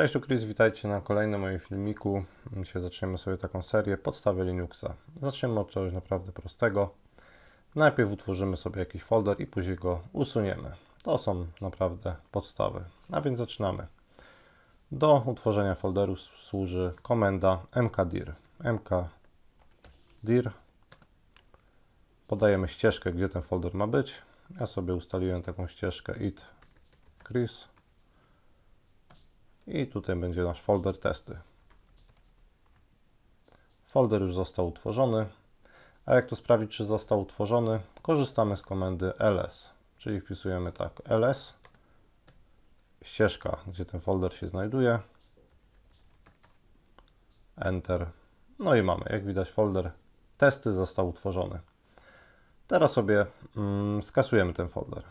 Cześć, tu Chris, witajcie na kolejnym moim filmiku. Dzisiaj zaczniemy sobie taką serię podstawy Linuxa. Zaczniemy od czegoś naprawdę prostego. Najpierw utworzymy sobie jakiś folder i później go usuniemy. To są naprawdę podstawy. A więc zaczynamy. Do utworzenia folderu służy komenda mkdir. mkdir. Podajemy ścieżkę, gdzie ten folder ma być. Ja sobie ustaliłem taką ścieżkę it Chris. I tutaj będzie nasz folder testy. Folder już został utworzony. A jak to sprawdzić, czy został utworzony? Korzystamy z komendy ls, czyli wpisujemy tak ls, ścieżka, gdzie ten folder się znajduje, enter. No i mamy, jak widać, folder testy został utworzony. Teraz sobie mm, skasujemy ten folder.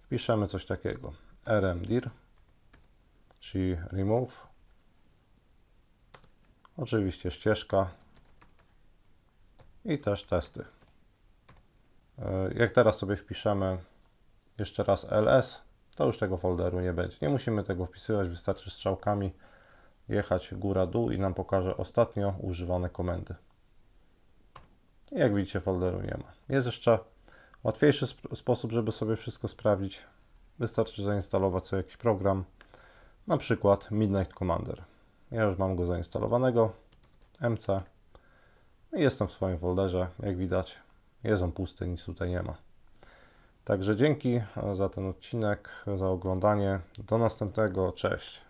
Wpiszemy coś takiego rmdir czyli remove. Oczywiście ścieżka i też testy. E, Jak teraz sobie wpiszemy jeszcze raz ls, to już tego folderu nie będzie. Nie musimy tego wpisywać, wystarczy strzałkami jechać góra-dół i nam pokaże ostatnio używane komendy. Jak widzicie, folderu nie ma. Jest jeszcze łatwiejszy sp- sposób, żeby sobie wszystko sprawdzić. Wystarczy zainstalować sobie jakiś program, na przykład Midnight Commander. Ja już mam go zainstalowanego, MC i jestem w swoim folderze, jak widać jest on pusty, nic tutaj nie ma. Także dzięki za ten odcinek, za oglądanie. Do następnego, cześć.